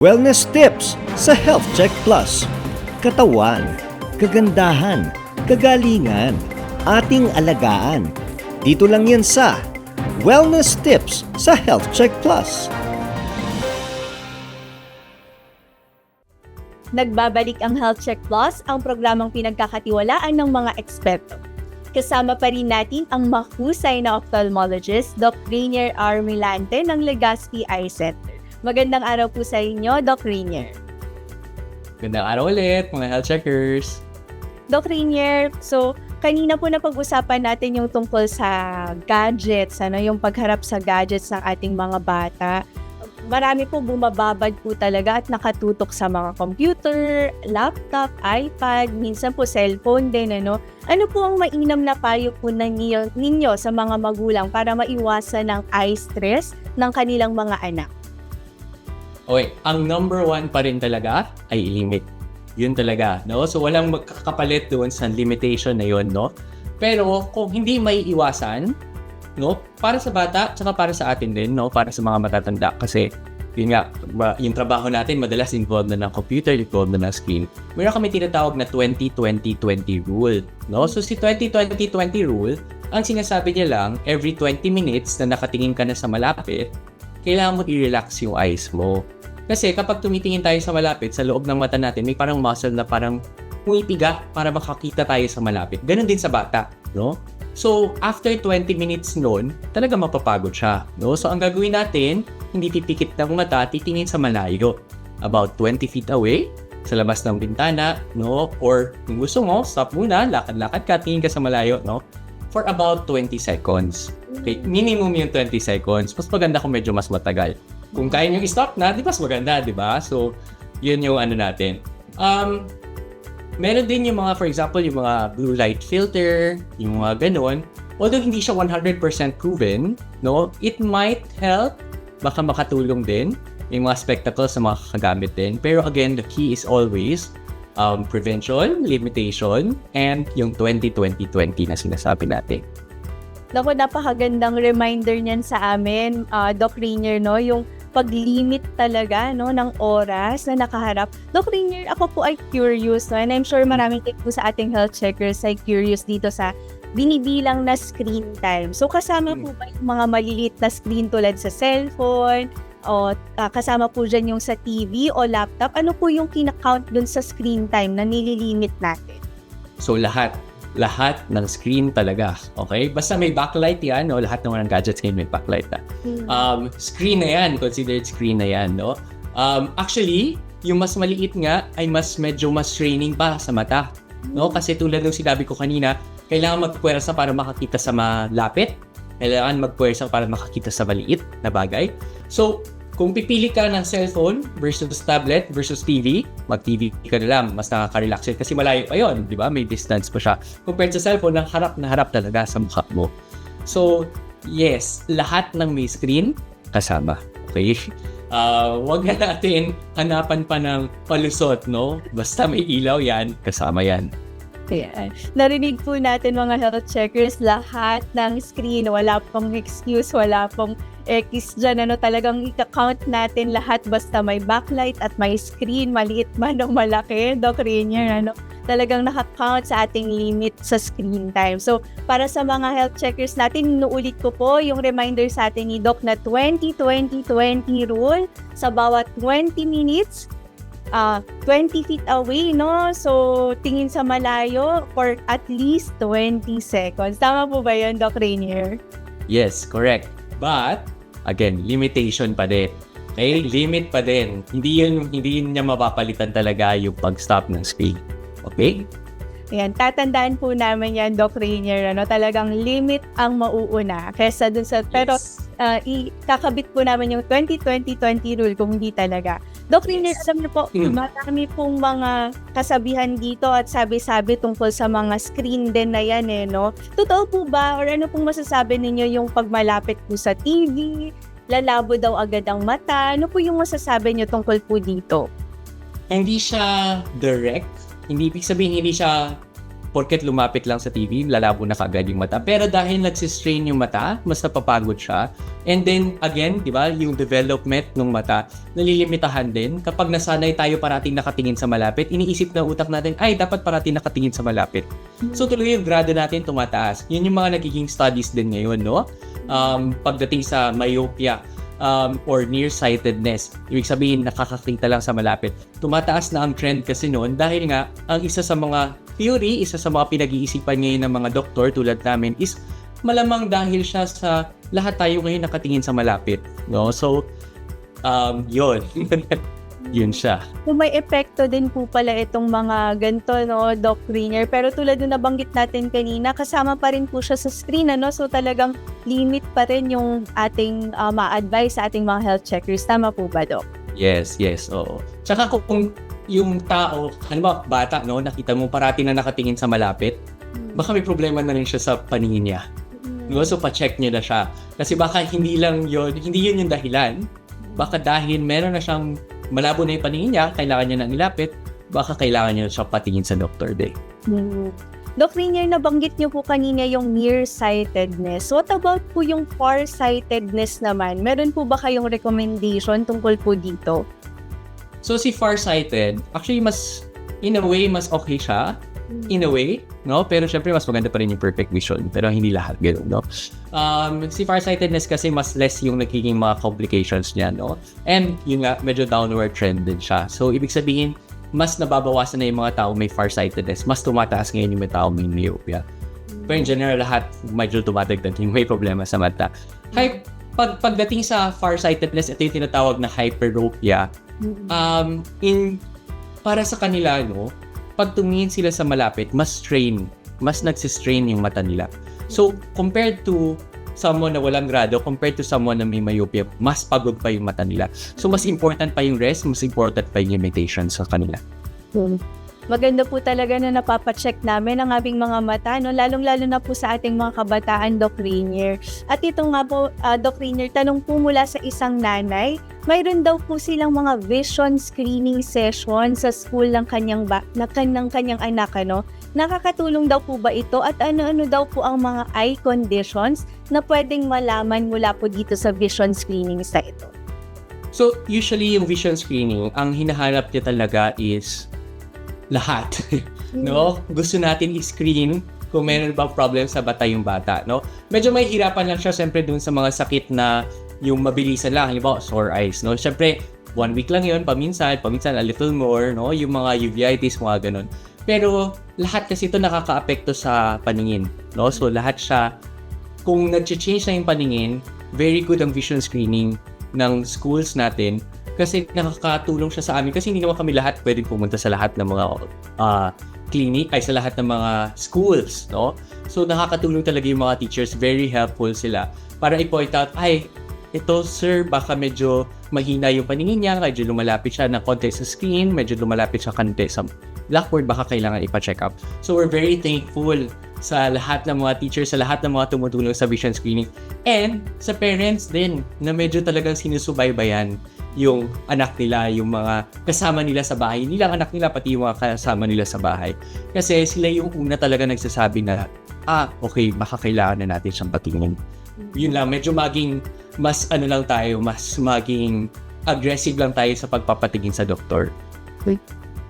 Wellness tips sa Health Check Plus. Katawan, kagandahan, kagalingan, ating alagaan. Dito lang yan sa Wellness tips sa Health Check Plus. Nagbabalik ang Health Check Plus, ang programang pinagkakatiwalaan ng mga eksperto. Kasama pa rin natin ang mahusay na ophthalmologist, Dr. Rainier R. Milante ng Legazpi Eye Center. Magandang araw po sa inyo, Dr. Rainier. Gandang araw ulit, mga health checkers. Doc Rainier, so kanina po na pag-usapan natin yung tungkol sa gadgets, ano, yung pagharap sa gadgets ng ating mga bata. Marami po bumababad po talaga at nakatutok sa mga computer, laptop, iPad, minsan po cellphone din, ano. Ano po ang mainam na payo po na ninyo, ninyo sa mga magulang para maiwasan ng eye stress ng kanilang mga anak? Okay, ang number one pa rin talaga ay limit. Yun talaga, no? So, walang magkakapalit doon sa limitation na yun, no? Pero, kung hindi may iwasan, no? Para sa bata, tsaka para sa atin din, no? Para sa mga matatanda. Kasi, yun nga, yung trabaho natin, madalas involved na ng computer, involved na ng screen. Meron kami tinatawag na 20-20-20 rule, no? So, si 20-20-20 rule, ang sinasabi niya lang, every 20 minutes na nakatingin ka na sa malapit, kailangan mo i-relax yung eyes mo. Kasi kapag tumitingin tayo sa malapit, sa loob ng mata natin, may parang muscle na parang humipiga para makakita tayo sa malapit. Ganon din sa bata, no? So, after 20 minutes noon, talaga mapapagod siya, no? So, ang gagawin natin, hindi pipikit ng mata, titingin sa malayo. About 20 feet away, sa labas ng bintana, no? Or kung gusto mo, stop muna, lakad-lakad ka, tingin ka sa malayo, no? For about 20 seconds. Okay, minimum yung 20 seconds. Mas maganda kung medyo mas matagal. Kung kaya nyo i-stop na, di mas maganda, di ba? So, yun yung ano natin. Um, meron din yung mga, for example, yung mga blue light filter, yung mga ganun. Although hindi siya 100% proven, no, it might help, baka makatulong din. Yung mga spectacles na makakagamit din. Pero again, the key is always um, prevention, limitation, and yung 20-20-20 na sinasabi natin. Naku, napakagandang reminder niyan sa amin, uh, Doc Rainier, no? Yung pag-limit talaga no ng oras na nakaharap. Doc Rainier, ako po ay curious no and I'm sure maraming po sa ating health checkers ay curious dito sa binibilang na screen time. So kasama po ba yung mga maliliit na screen tulad sa cellphone o ah, kasama po dyan yung sa TV o laptop? Ano po yung kinakount dun sa screen time na nililimit natin? So lahat, lahat ng screen talaga. Okay? Basta may backlight yan, no? lahat ng mga gadgets ngayon may backlight na. Um, screen na yan, considered screen na yan, no? Um, actually, yung mas maliit nga ay mas medyo mas straining pa sa mata. No? Kasi tulad ng sinabi ko kanina, kailangan magpuwersa para makakita sa malapit. Kailangan magpuwersa para makakita sa maliit na bagay. So, kung pipili ka ng cellphone versus tablet versus TV, mag-TV ka na lang, mas nakaka-relax yun kasi malayo pa yon, di ba? May distance pa siya. Compared sa cellphone, na harap na harap talaga sa mukha mo. So, yes, lahat ng may screen, kasama. Okay? Uh, wag na natin hanapan pa ng palusot, no? Basta may ilaw yan, kasama yan. Ayan. Narinig po natin mga health checkers, lahat ng screen, wala pong excuse, wala pong X dyan, ano, talagang ika-count natin lahat basta may backlight at may screen, maliit man o malaki, Doc Rainier, ano, talagang nakakount sa ating limit sa screen time. So, para sa mga health checkers natin, inuulit ko po yung reminder sa atin ni Doc na 20-20-20 rule sa bawat 20 minutes, ah 20 feet away, no? So, tingin sa malayo for at least 20 seconds. Tama po ba yun, Doc Rainier? Yes, correct. But, again, limitation pa din. Okay? Limit pa din. Hindi yun, hindi yun niya mapapalitan talaga yung pag-stop ng screen. Okay? Ayan, tatandaan po namin yan, Doc Rainier, ano, talagang limit ang mauuna kesa dun sa, pero Yes. uh, ikakabit po namin yung 20-20-20 rule kung hindi talaga. Doc Rainier, alam niyo po, Hmm. marami pong mga kasabihan dito at sabi-sabi tungkol sa mga screen din na yan eh, no? Totoo po ba or ano pong masasabi ninyo yung pagmalapit po sa TV, lalabo daw agad ang mata, ano po yung masasabi niyo tungkol po dito? Hindi siya direct. Hindi ibig sabihin hindi siya porket lumapit lang sa TV, lalabo na kagad yung mata. Pero dahil nagsistrain yung mata, mas napapagod siya. And then, again, di ba, yung development ng mata, nalilimitahan din. Kapag nasanay tayo parating nakatingin sa malapit, iniisip na utak natin, ay, dapat parating nakatingin sa malapit. So, tuloy yung grado natin tumataas. Yun yung mga nagiging studies din ngayon, no? Um, pagdating sa myopia, um, or nearsightedness. Ibig sabihin, nakakakita lang sa malapit. Tumataas na ang trend kasi noon dahil nga, ang isa sa mga theory, isa sa mga pinag-iisipan ngayon ng mga doktor tulad namin is malamang dahil siya sa lahat tayo ngayon nakatingin sa malapit. No? So, um, yun. yun siya. Kung may epekto din po pala itong mga ganito, no, Doc Rinier. Pero tulad na nabanggit natin kanina, kasama pa rin po siya sa screen, ano? So talagang limit pa rin yung ating uh, ma-advise sa ating mga health checkers. Tama po ba, Doc? Yes, yes, oo. Tsaka kung, yung tao, ano ba, bata, no, nakita mo parati na nakatingin sa malapit, baka may problema na rin siya sa paningin niya. No? So, pa-check niyo na siya. Kasi baka hindi lang yun, hindi yun yung dahilan. Baka dahil meron na siyang malabo na yung paningin niya, kailangan niya na nilapit, baka kailangan niya siya patingin sa doctor day. Hmm. Doc Rinier, nabanggit niyo po kanina yung nearsightedness. What about po yung farsightedness naman? Meron po ba kayong recommendation tungkol po dito? So, si farsighted, actually, mas, in a way, mas okay siya. In a way, no? Pero syempre, mas maganda pa rin yung perfect vision. Pero hindi lahat gano'n, no? Um, si farsightedness kasi mas less yung nagiging mga complications niya, no? And yun nga, medyo downward trend din siya. So, ibig sabihin, mas nababawasan na yung mga tao may farsightedness. Mas tumataas ngayon yung mga tao may myopia. Pero in general, lahat medyo tumatagdag yung may problema sa mata. Hy- pag, pagdating sa farsightedness, ito yung tinatawag na hyperopia. Um, in, para sa kanila, no, pag tumingin sila sa malapit, mas strain, mas nagsistrain yung mata nila. So, compared to someone na walang grado, compared to someone na may myopia, mas pagod pa yung mata nila. So, mas important pa yung rest, mas important pa yung limitations sa kanila. Maganda po talaga na napapacheck namin ang aming mga mata, no? lalong-lalo na po sa ating mga kabataan, Doc Rainier. At ito nga po, uh, Doc Rainier, tanong po mula sa isang nanay, mayroon daw po silang mga vision screening session sa school ng kanyang, ba- na kanyang, kanyang anak, ano? Nakakatulong daw po ba ito at ano-ano daw po ang mga eye conditions na pwedeng malaman mula po dito sa vision screening sa ito? So, usually yung vision screening, ang hinahanap niya talaga is lahat. no? Gusto natin i-screen kung meron bang problem sa bata yung bata, no? Medyo may hirapan lang siya siyempre dun sa mga sakit na yung mabilisan lang, halimbawa sore eyes, no? Siyempre, one week lang yun, paminsan, paminsan a little more, no? Yung mga uveitis, mga ganun. Pero lahat kasi ito nakaka-apekto sa paningin, no? So lahat siya, kung nag-change na yung paningin, very good ang vision screening ng schools natin kasi nakakatulong siya sa amin kasi hindi naman kami lahat pwedeng pumunta sa lahat ng mga uh, clinic ay sa lahat ng mga schools, no? So nakakatulong talaga yung mga teachers, very helpful sila para i-point out, ay, ito sir, baka medyo mahina yung paningin niya, medyo lumalapit siya ng konti sa screen, medyo lumalapit siya konti sa blackboard, baka kailangan ipa-check up. So we're very thankful sa lahat ng mga teachers, sa lahat ng mga tumutulong sa vision screening, and sa parents din na medyo talagang sinusubaybayan yung anak nila, yung mga kasama nila sa bahay. Hindi anak nila, pati yung mga kasama nila sa bahay. Kasi sila yung una talaga nagsasabi na, ah, okay, baka na natin siyang patingin. Yun lang, medyo maging mas ano lang tayo, mas maging aggressive lang tayo sa pagpapatingin sa doktor.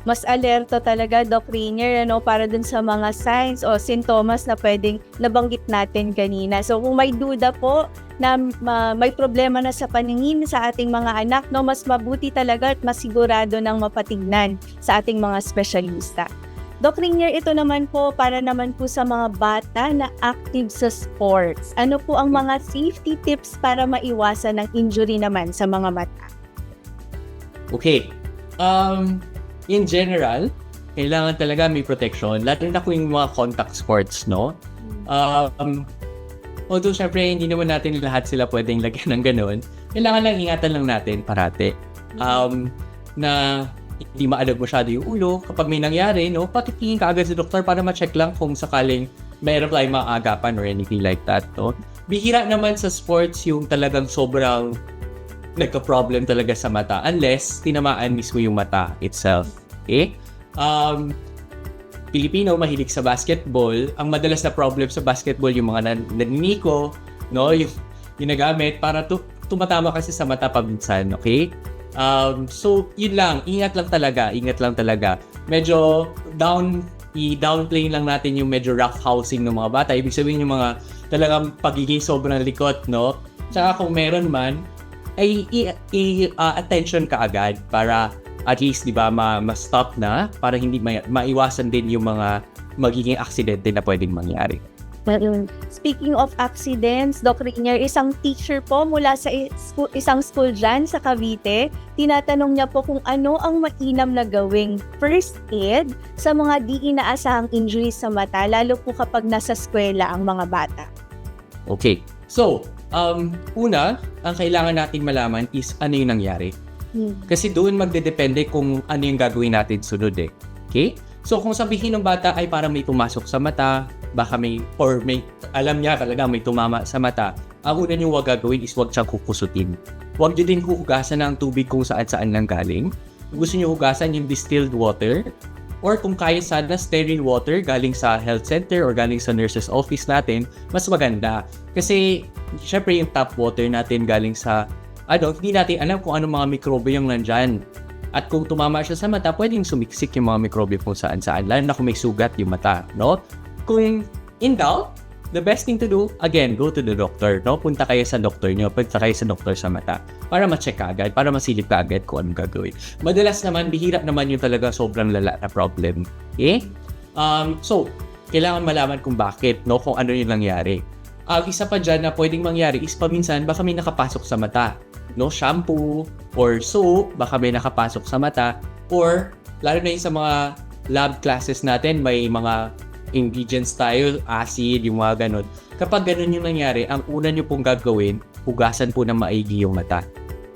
Mas alerto talaga, Doc Rainier, ano, para dun sa mga signs o sintomas na pwedeng nabanggit natin kanina. So, kung may duda po na ma- may problema na sa paningin sa ating mga anak, no, mas mabuti talaga at masigurado ng mapatignan sa ating mga espesyalista. Doc Rainier, ito naman po para naman po sa mga bata na active sa sports. Ano po ang mga safety tips para maiwasan ng injury naman sa mga mata? Okay. Um, in general, kailangan talaga may protection. Lalo na kung yung mga contact sports, no? Um, although syempre hindi naman natin lahat sila pwedeng lagyan ng ganun, kailangan lang ingatan lang natin parate. Um, na hindi maalag masyado yung ulo. Kapag may nangyari, no, patitingin ka agad sa doktor para ma-check lang kung sakaling mayroon tayong maagapan or anything like that, no? Bihira naman sa sports yung talagang sobrang nagka-problem talaga sa mata unless tinamaan mismo yung mata itself. Okay? Um, Pilipino mahilig sa basketball, ang madalas na problem sa basketball yung mga nan- naniniko, no, yung ginagamit para tu- tumatama kasi sa mata paminsan, okay? Um, so, yun lang, ingat lang talaga, ingat lang talaga. Medyo down, i-downplay lang natin yung medyo rough housing ng mga bata. Ibig sabihin yung mga talagang pagiging sobrang likot, no? Tsaka kung meron man, ay i- i- uh, ka agad para at least 'di ba ma- ma-stop na para hindi ma- maiwasan din yung mga magiging aksidente na pwedeng mangyari. Speaking of accidents, Doc Rainier, isang teacher po mula sa isang school dyan sa Cavite, tinatanong niya po kung ano ang mainam na gawing first aid sa mga di inaasahang injuries sa mata, lalo po kapag nasa eskwela ang mga bata. Okay. So, um, una, ang kailangan natin malaman is ano yung nangyari. Kasi doon magdedepende kung ano yung gagawin natin sunod eh. Okay? So kung sabihin ng bata ay para may pumasok sa mata, baka may, or may, alam niya talaga may tumama sa mata, ang una niyo wag gagawin is wag siyang kukusutin. Huwag niyo din huhugasan ng tubig kung saan saan lang galing. Gusto niyo hugasan yung distilled water, or kung kaya sana sterile water galing sa health center or galing sa nurse's office natin, mas maganda. Kasi, syempre yung tap water natin galing sa ano, hindi natin alam kung anong mga mikrobe yung nandyan. At kung tumama siya sa mata, pwedeng sumiksik yung mga mikrobe kung saan-saan, lalo na kung may sugat yung mata, no? Kung in doubt, the best thing to do, again, go to the doctor, no? Punta kayo sa doctor nyo, punta kayo sa doctor sa mata, para ma-check ka agad, para masilip ka agad kung anong gagawin. Madalas naman, bihira naman yung talaga sobrang lala na problem. Okay? Um, so, kailangan malaman kung bakit, no? Kung ano yung nangyari. Ang isa pa dyan na pwedeng mangyari is paminsan baka may nakapasok sa mata no shampoo or soap baka may nakapasok sa mata or lalo na yung sa mga lab classes natin may mga ingredients tayo acid yung mga ganun kapag ganun yung nangyari ang una nyo pong gagawin hugasan po ng maigi yung mata.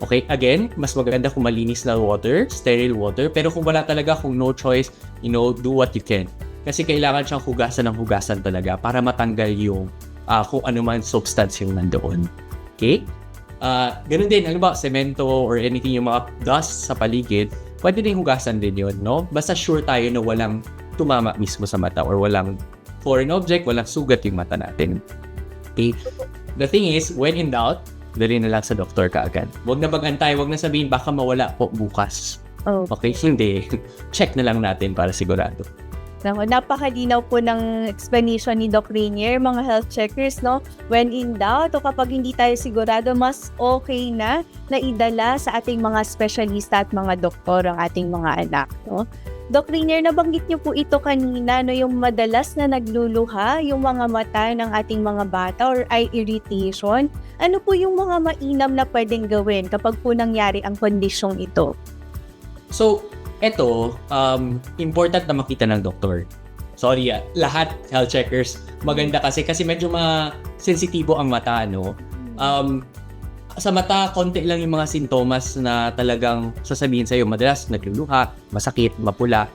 Okay? Again mas maganda kung malinis na water sterile water pero kung wala talaga kung no choice you know do what you can. Kasi kailangan siyang hugasan ng hugasan talaga para matanggal yung ah, kung ano man substance yung nandoon. Okay Ah, ganun din, ano ba, semento or anything yung mga dust sa paligid, pwede din hugasan din yun, no? Basta sure tayo na walang tumama mismo sa mata or walang foreign object, walang sugat yung mata natin. Okay? The thing is, when in doubt, dali na lang sa doktor ka agad. Huwag na magantay, huwag na sabihin baka mawala po bukas. Oh. Okay? Hindi. Check na lang natin para sigurado. Nako, napakadinaw po ng explanation ni Doc Rainier, mga health checkers, no? When in doubt o kapag hindi tayo sigurado, mas okay na na idala sa ating mga specialista at mga doktor ang ating mga anak, no? Doc Rainier, nabanggit niyo po ito kanina, no, yung madalas na nagluluha, yung mga mata ng ating mga bata or eye irritation. Ano po yung mga mainam na pwedeng gawin kapag po nangyari ang kondisyong ito? So, eto, um, important na makita ng doktor. Sorry, ah, lahat health checkers, maganda kasi kasi medyo ma-sensitibo ang mata, no? Um, sa mata, konti lang yung mga sintomas na talagang sasabihin sa'yo. Madalas, nagluluha, masakit, mapula,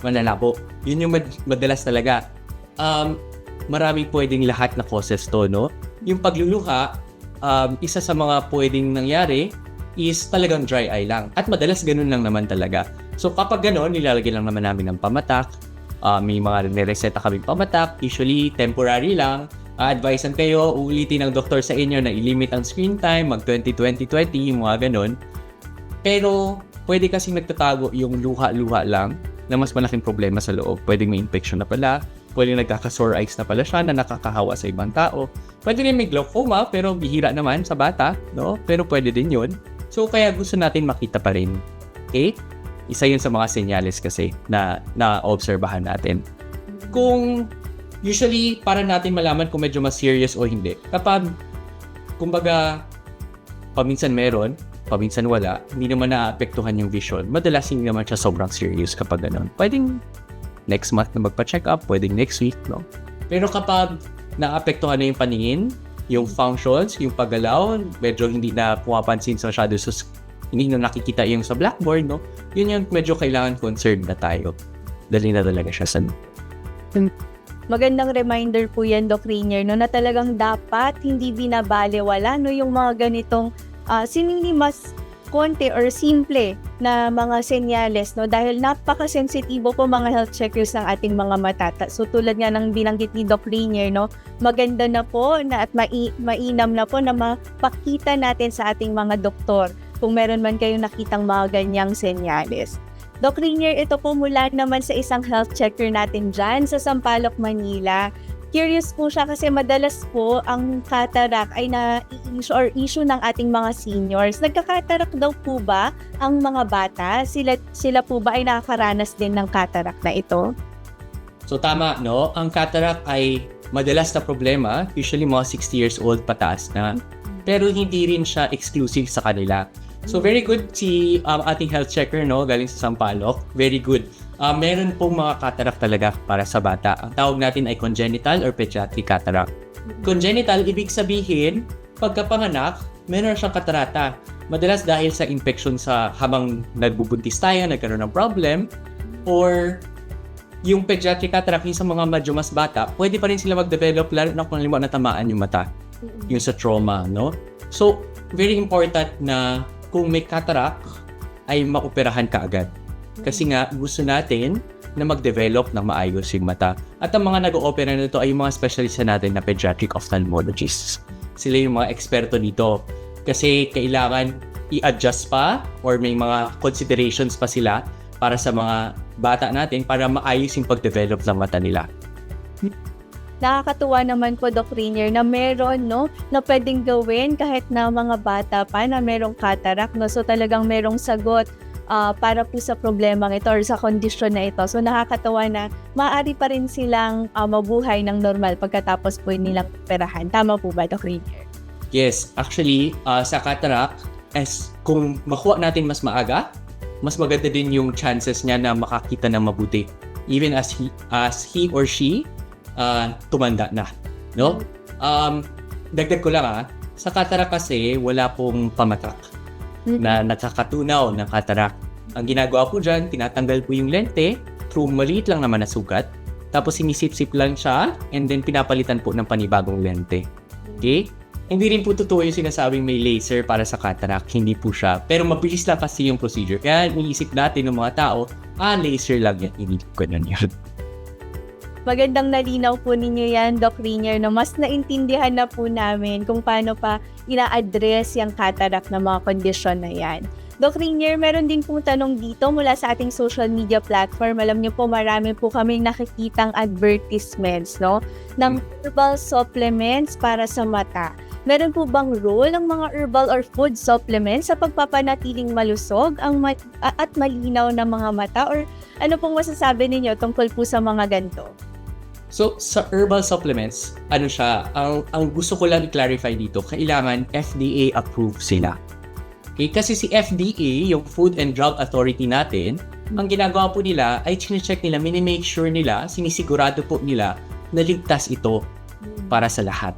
manalabo. Yun yung mad- madalas talaga. Um, marami pwedeng lahat na causes to, no? Yung pagluluha, um, isa sa mga pwedeng nangyari is talagang dry eye lang. At madalas ganun lang naman talaga. So kapag ganun, nilalagay lang naman namin ng pamatak. Uh, may mga nireseta kami pamatak. Usually, temporary lang. Uh, advisean kayo, uulitin ng doktor sa inyo na i-limit ang screen time, mag 20-20-20, yung mga ganun. Pero, pwede kasing nagtatago yung luha-luha lang na mas malaking problema sa loob. Pwedeng may infection na pala, pwedeng nagkaka-sore eyes na pala siya na nakakahawa sa ibang tao. Pwede rin may glaucoma, pero bihira naman sa bata, no? Pero pwede din yun. So, kaya gusto natin makita pa rin. Okay? Isa yun sa mga senyales kasi na na-obserbahan natin. Kung usually para natin malaman kung medyo mas serious o hindi. Kapag kumbaga paminsan meron, paminsan wala, hindi naman naapektuhan yung vision. Madalas hindi naman siya sobrang serious kapag ganun. Pwedeng next month na magpa-check up, pwedeng next week, no? Pero kapag naapektuhan na yung paningin, yung functions, yung paggalaw, medyo hindi na pumapansin sa masyado sa hindi na nakikita yung sa blackboard, no? Yun yung medyo kailangan concerned na tayo. Dali na talaga siya sa Magandang reminder po yan, Doc Rainier, no, na talagang dapat hindi binabaliwala no, yung mga ganitong uh, seemingly mas konti or simple na mga senyales no dahil napaka-sensitibo po mga health checkers ng ating mga mata. Ta- So tulad nga ng binanggit ni Doc Rainier no, maganda na po na at mai- mainam na po na mapakita natin sa ating mga doktor kung meron man kayong nakitang mga ganyang senyales. Doc Rainier, ito po mula naman sa isang health checker natin dyan sa Sampaloc, Manila. Curious po siya kasi madalas po ang cataract ay na-issue or issue ng ating mga seniors. Nagka-cataract daw po ba ang mga bata? Sila, sila po ba ay nakakaranas din ng cataract na ito? So tama, no? Ang cataract ay madalas na problema, usually mga 60 years old pataas na. Pero hindi rin siya exclusive sa kanila. So very good si um, ating health checker, no? Galing sa Sampaloc. Very good. Uh, meron pong mga cataract talaga para sa bata. Ang tawag natin ay congenital or pediatric cataract. Congenital, ibig sabihin, pagkapanganak, meron siyang katarata. Madalas dahil sa infection sa habang nagbubuntis tayo, nagkaroon ng problem, or yung pediatric cataract, yung sa mga medyo mas bata, pwede pa rin sila mag-develop lalo na kung halimbawa natamaan yung mata, yung sa trauma, no? So, very important na kung may cataract, ay maoperahan ka agad. Kasi nga, gusto natin na mag-develop ng maayos yung mata. At ang mga nag-oopera nito ay yung mga specialista natin na pediatric ophthalmologists. Sila yung mga eksperto dito. Kasi kailangan i-adjust pa or may mga considerations pa sila para sa mga bata natin para maayos yung pag-develop ng mata nila. Nakakatuwa naman po, Doc Rainier, na meron, no, na pwedeng gawin kahit na mga bata pa na merong cataract, no? So talagang merong sagot ah, para po sa problemang ito or sa kondisyon na ito. So nakakatawa na maaari pa rin silang ah, mabuhay ng normal pagkatapos po nilang operahan. Tama po ba, Doc Rainier? Yes, actually, uh, sa cataract, as kung makuha natin mas maaga, mas maganda din yung chances niya na makakita ng mabuti. Even as he, as he or she uh, tumanda na. No? Um, dagdag ko lang ah, sa cataract kasi wala pong pamatak na nakakatunaw ng cataract. Ang ginagawa po dyan, tinatanggal po yung lente through maliit lang naman na sugat. Tapos sinisip-sip lang siya and then pinapalitan po ng panibagong lente. Okay? Hindi rin po totoo yung sinasabing may laser para sa cataract. Hindi po siya. Pero mabilis lang kasi yung procedure. Kaya iniisip natin ng mga tao, ah, laser lang yan. Hindi ko ganun yun. Magandang nalinaw po ninyo yan, Doc Rainier, na mas naintindihan na po namin kung paano pa ina-address yung cataract na mga kondisyon na yan. Doc Rainier, meron din pong tanong dito mula sa ating social media platform. Alam niyo po, marami po kaming nakikitang advertisements, no? Ng herbal supplements para sa mata. Meron po bang role ang mga herbal or food supplements sa pagpapanatiling malusog ang ma- a- at malinaw ng mga mata? Or ano pong masasabi ninyo tungkol po sa mga ganito? So, sa herbal supplements, ano siya, ang, ang gusto ko lang i-clarify dito, kailangan FDA approved sila. Okay? Kasi si FDA, yung Food and Drug Authority natin, ang ginagawa po nila ay chinecheck nila, mini-make sure nila, sinisigurado po nila na ligtas ito para sa lahat.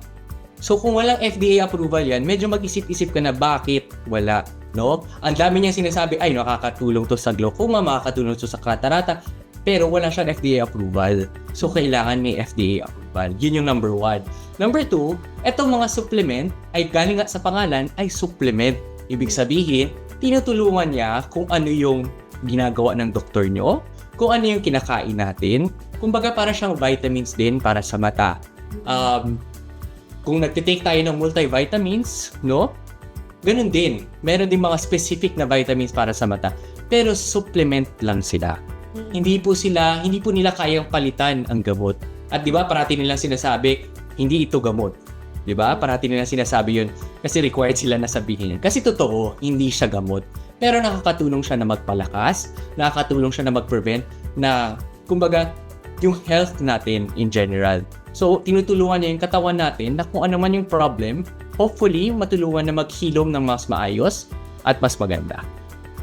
So kung walang FDA approval yan, medyo mag-isip-isip ka na bakit wala, no? Ang dami niyang sinasabi, ay nakakatulong to sa glaucoma, makakatulong to sa katarata, pero wala siyang FDA approval. So kailangan may FDA approval. Yun yung number one. Number two, etong mga supplement ay galing nga sa pangalan ay supplement. Ibig sabihin, tinutulungan niya kung ano yung ginagawa ng doktor nyo, kung ano yung kinakain natin. Kumbaga para siyang vitamins din para sa mata. Um, kung nagtitake tayo ng multivitamins, no? Ganun din. Meron din mga specific na vitamins para sa mata. Pero supplement lang sila. Hindi po sila, hindi po nila kayang palitan ang gamot. At 'di ba, parati nilang sinasabi, hindi ito gamot. 'Di ba? Parati nilang sinasabi 'yun kasi required sila na sabihin. Kasi totoo, hindi siya gamot. Pero nakakatulong siya na magpalakas, nakakatulong siya na mag-prevent na kumbaga yung health natin in general. So, tinutulungan niya yung katawan natin na kung ano man yung problem, hopefully, matulungan na maghilom ng mas maayos at mas maganda.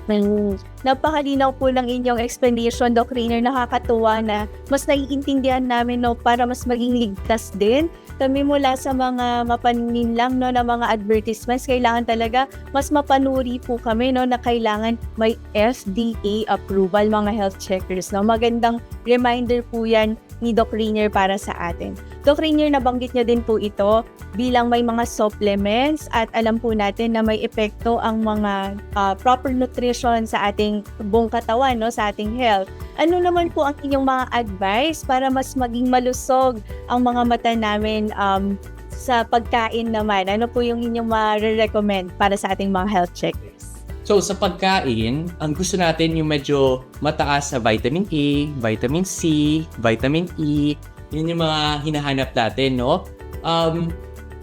Mm. Napakalinaw po ng inyong explanation, Doc Rainer. Nakakatuwa na mas naiintindihan namin no, para mas maging ligtas din. Kami mula sa mga mapanin lang no, na mga advertisements, kailangan talaga mas mapanuri po kami no, na kailangan may FDA approval mga health checkers. No? Magandang reminder po yan ni Doc Rainer para sa atin. Doc Rainier, nabanggit niyo din po ito bilang may mga supplements at alam po natin na may epekto ang mga ah, proper nutrition sa ating buong katawan, no, sa ating health. Ano naman po ang inyong mga advice para mas maging malusog ang mga mata namin um, sa pagkain naman? Ano po yung inyong ma-recommend para sa ating mga health checkers? So sa pagkain, ang gusto natin yung medyo mataas sa vitamin A, vitamin C, vitamin E. Yun yung mga hinahanap natin, no? Um,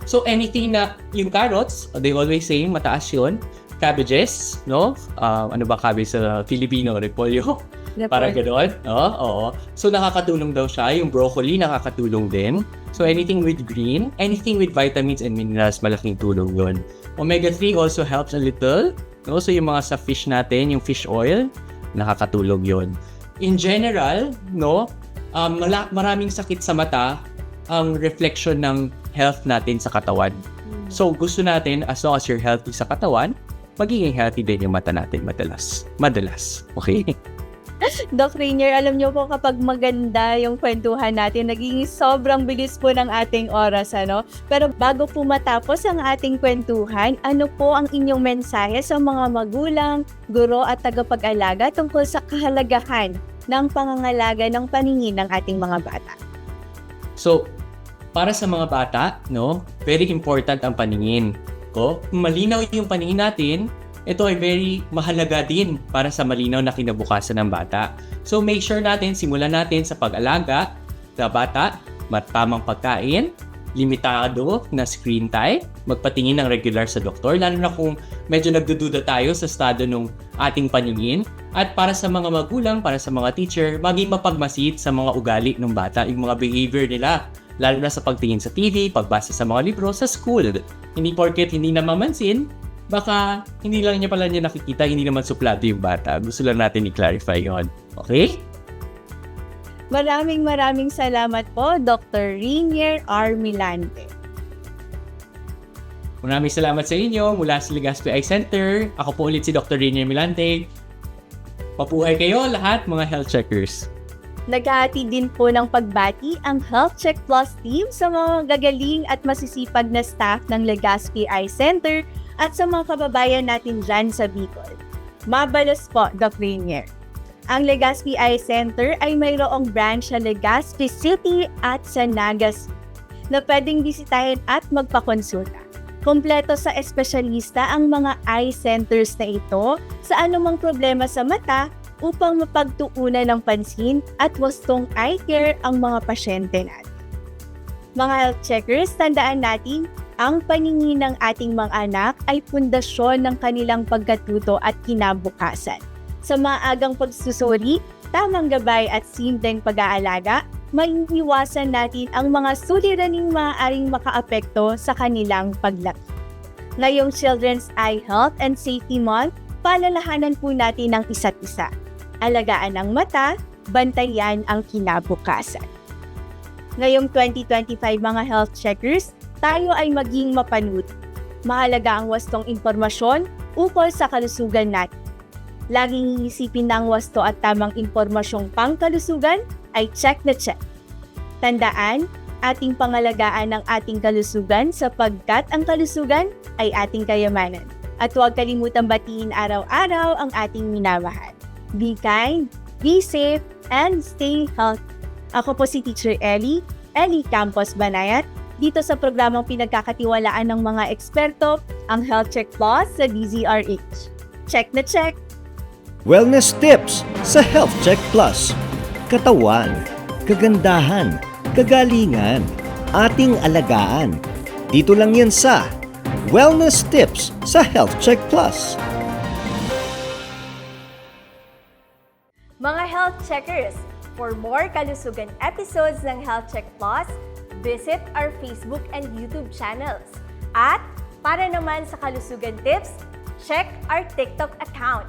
so anything na, yung carrots, they always say mataas yun. Cabbages, no? Um, ano ba cabbage sa Filipino? Repolyo? Para gano'n, no? Oo. So nakakatulong daw siya. Yung broccoli nakakatulong din. So anything with green, anything with vitamins and minerals, malaking tulong yun. Omega-3 also helps a little. No? So yung mga sa fish natin, yung fish oil, nakakatulong yun. In general, no, um, maraming sakit sa mata ang reflection ng health natin sa katawan. So gusto natin, as long as you're healthy sa katawan, magiging healthy din yung mata natin madalas. Madalas. Okay? Doc Rainier, alam niyo po kapag maganda yung kwentuhan natin, naging sobrang bilis po ng ating oras, ano? Pero bago po matapos ang ating kwentuhan, ano po ang inyong mensahe sa mga magulang, guro at tagapag-alaga tungkol sa kahalagahan ng pangangalaga ng paningin ng ating mga bata? So, para sa mga bata, no, very important ang paningin ko. Malinaw yung paningin natin, ito ay very mahalaga din para sa malinaw na kinabukasan ng bata. So, make sure natin, simulan natin sa pag-alaga sa bata, matamang pagkain, limitado na screen time, magpatingin ng regular sa doktor, lalo na kung medyo nagdududa tayo sa estado ng ating paningin. At para sa mga magulang, para sa mga teacher, maging mapagmasid sa mga ugali ng bata, yung mga behavior nila. Lalo na sa pagtingin sa TV, pagbasa sa mga libro sa school. Hindi porket hindi na mamansin, baka hindi lang niya pala niya nakikita, hindi naman suplado yung bata. Gusto lang natin i-clarify yon. Okay? Maraming maraming salamat po, Dr. Rainier R. Milante. Maraming salamat sa inyo mula sa Legazpi Eye Center. Ako po ulit si Dr. Rinier Milante. Papuhay kayo lahat mga health checkers. Naghahati din po ng pagbati ang Health Check Plus team sa mga gagaling at masisipag na staff ng Legazpi Eye Center at sa mga kababayan natin dyan sa Bicol. Mabalos po, Doc Rainier. Ang Legazpi Eye Center ay mayroong branch sa Legazpi City at sa Nagas na pwedeng bisitahin at magpakonsulta. Kompleto sa espesyalista ang mga eye centers na ito sa anumang problema sa mata upang mapagtuunan ng pansin at wastong eye care ang mga pasyente natin. Mga health checkers, tandaan natin, ang paningin ng ating mga anak ay pundasyon ng kanilang pagkatuto at kinabukasan. Sa maagang pagsusuri, tamang gabay at simpleng pag-aalaga, maiiwasan natin ang mga suliraning maaaring makaapekto sa kanilang paglaki. Ngayong Children's Eye Health and Safety Month, palalahanan po natin ang isa't isa. Alagaan ang mata, bantayan ang kinabukasan. Ngayong 2025 mga health checkers, tayo ay maging mapanuri. Mahalaga ang wastong impormasyon ukol sa kalusugan natin. Laging iisipin ng wasto at tamang impormasyong pangkalusugan ay check na check. Tandaan, ating pangalagaan ng ating kalusugan sapagkat ang kalusugan ay ating kayamanan. At huwag kalimutang batiin araw-araw ang ating minamahal. Be kind, be safe, and stay healthy. Ako po si Teacher Ellie, Ellie Campos Banayat, dito sa programang pinagkakatiwalaan ng mga eksperto, ang Health Check Plus sa DZRH. Check na check! Wellness tips sa Health Check Plus. Katawan, kagandahan, kagalingan, ating alagaan. Dito lang yan sa Wellness tips sa Health Check Plus. Mga health checkers, for more kalusugan episodes ng Health Check Plus, visit our Facebook and YouTube channels. At para naman sa kalusugan tips, check our TikTok account.